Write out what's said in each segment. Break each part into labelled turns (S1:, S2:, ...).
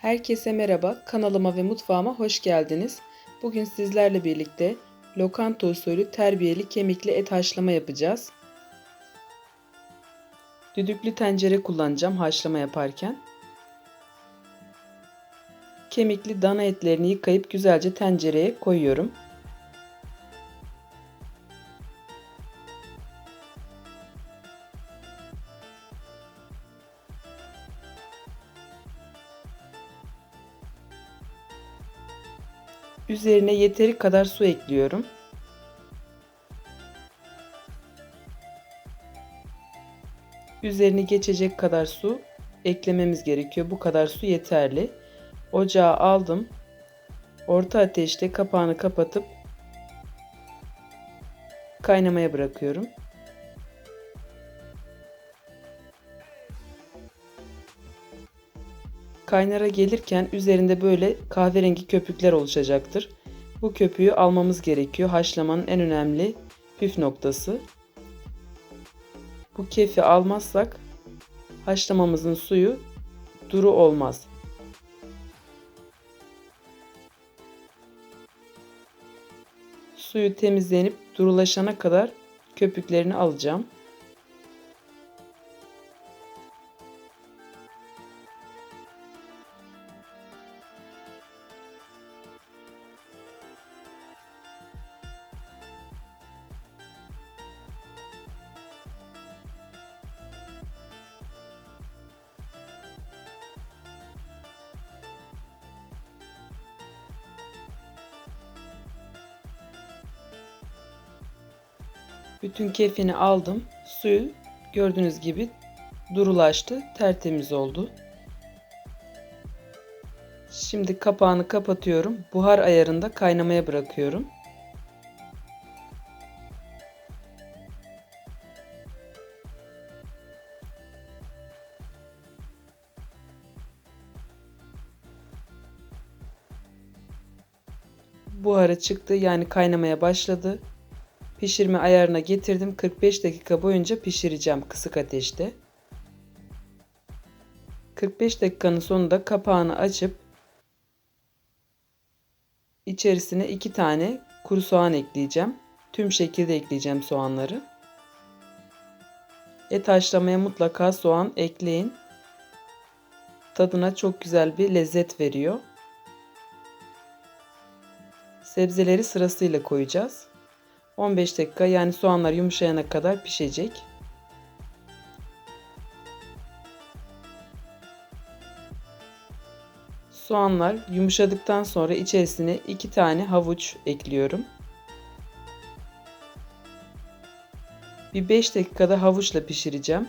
S1: Herkese merhaba, kanalıma ve mutfağıma hoş geldiniz. Bugün sizlerle birlikte lokanta usulü terbiyeli kemikli et haşlama yapacağız. Düdüklü tencere kullanacağım haşlama yaparken. Kemikli dana etlerini yıkayıp güzelce tencereye koyuyorum. Üzerine yeteri kadar su ekliyorum. Üzerini geçecek kadar su eklememiz gerekiyor. Bu kadar su yeterli. Ocağı aldım. Orta ateşte kapağını kapatıp kaynamaya bırakıyorum. Kaynara gelirken üzerinde böyle kahverengi köpükler oluşacaktır. Bu köpüğü almamız gerekiyor. Haşlamanın en önemli püf noktası. Bu kefi almazsak haşlamamızın suyu duru olmaz. Suyu temizlenip durulaşana kadar köpüklerini alacağım. Bütün kefini aldım. Suyu gördüğünüz gibi durulaştı. Tertemiz oldu. Şimdi kapağını kapatıyorum. Buhar ayarında kaynamaya bırakıyorum. Buharı çıktı yani kaynamaya başladı. Pişirme ayarına getirdim. 45 dakika boyunca pişireceğim kısık ateşte. 45 dakikanın sonunda kapağını açıp içerisine 2 tane kuru soğan ekleyeceğim. Tüm şekilde ekleyeceğim soğanları. Et haşlamaya mutlaka soğan ekleyin. Tadına çok güzel bir lezzet veriyor. Sebzeleri sırasıyla koyacağız. 15 dakika yani soğanlar yumuşayana kadar pişecek. Soğanlar yumuşadıktan sonra içerisine 2 tane havuç ekliyorum. Bir 5 dakikada havuçla pişireceğim.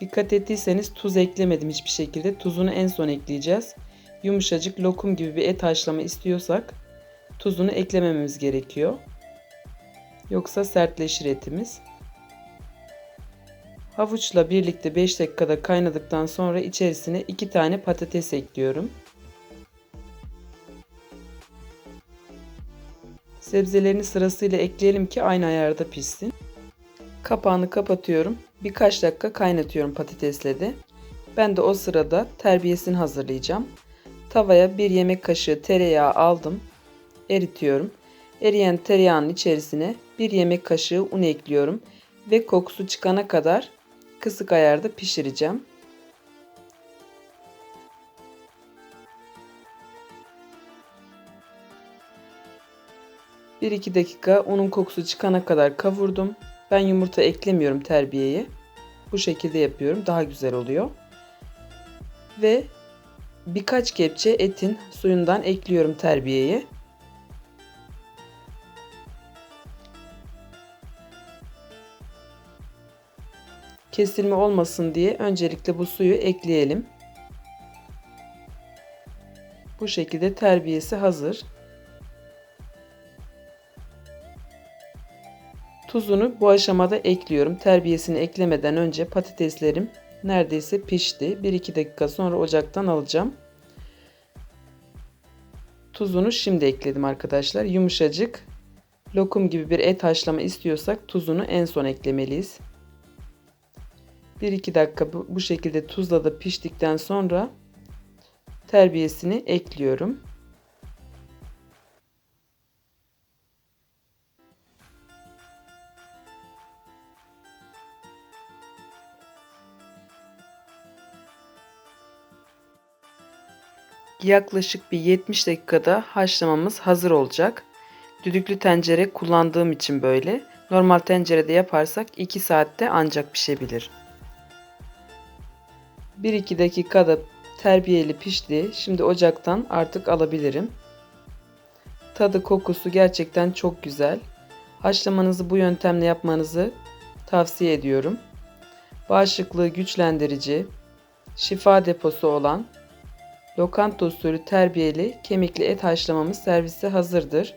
S1: Dikkat ettiyseniz tuz eklemedim hiçbir şekilde. Tuzunu en son ekleyeceğiz. Yumuşacık lokum gibi bir et haşlama istiyorsak tuzunu eklemememiz gerekiyor. Yoksa sertleşir etimiz. Havuçla birlikte 5 dakikada kaynadıktan sonra içerisine 2 tane patates ekliyorum. Sebzelerini sırasıyla ekleyelim ki aynı ayarda pişsin. Kapağını kapatıyorum. Birkaç dakika kaynatıyorum patatesle de. Ben de o sırada terbiyesini hazırlayacağım. Tavaya 1 yemek kaşığı tereyağı aldım eritiyorum. Eriyen tereyağının içerisine bir yemek kaşığı un ekliyorum ve kokusu çıkana kadar kısık ayarda pişireceğim. Bir iki dakika unun kokusu çıkana kadar kavurdum. Ben yumurta eklemiyorum terbiyeye. Bu şekilde yapıyorum. Daha güzel oluyor. Ve birkaç kepçe etin suyundan ekliyorum terbiyeye. Kesilme olmasın diye öncelikle bu suyu ekleyelim. Bu şekilde terbiyesi hazır. Tuzunu bu aşamada ekliyorum. Terbiyesini eklemeden önce patateslerim neredeyse pişti. 1-2 dakika sonra ocaktan alacağım. Tuzunu şimdi ekledim arkadaşlar. Yumuşacık lokum gibi bir et haşlama istiyorsak tuzunu en son eklemeliyiz. 1-2 dakika bu, şekilde tuzla da piştikten sonra terbiyesini ekliyorum. Yaklaşık bir 70 dakikada haşlamamız hazır olacak. Düdüklü tencere kullandığım için böyle. Normal tencerede yaparsak 2 saatte ancak pişebilir. 1-2 dakikada terbiyeli pişti. Şimdi ocaktan artık alabilirim. Tadı kokusu gerçekten çok güzel. Haşlamanızı bu yöntemle yapmanızı tavsiye ediyorum. Bağışıklığı güçlendirici, şifa deposu olan lokanta usulü terbiyeli kemikli et haşlamamız servise hazırdır.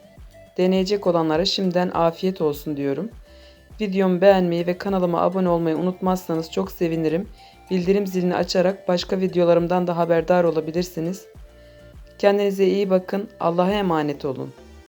S1: Deneyecek olanlara şimdiden afiyet olsun diyorum. Videomu beğenmeyi ve kanalıma abone olmayı unutmazsanız çok sevinirim. Bildirim zilini açarak başka videolarımdan da haberdar olabilirsiniz. Kendinize iyi bakın. Allah'a emanet olun.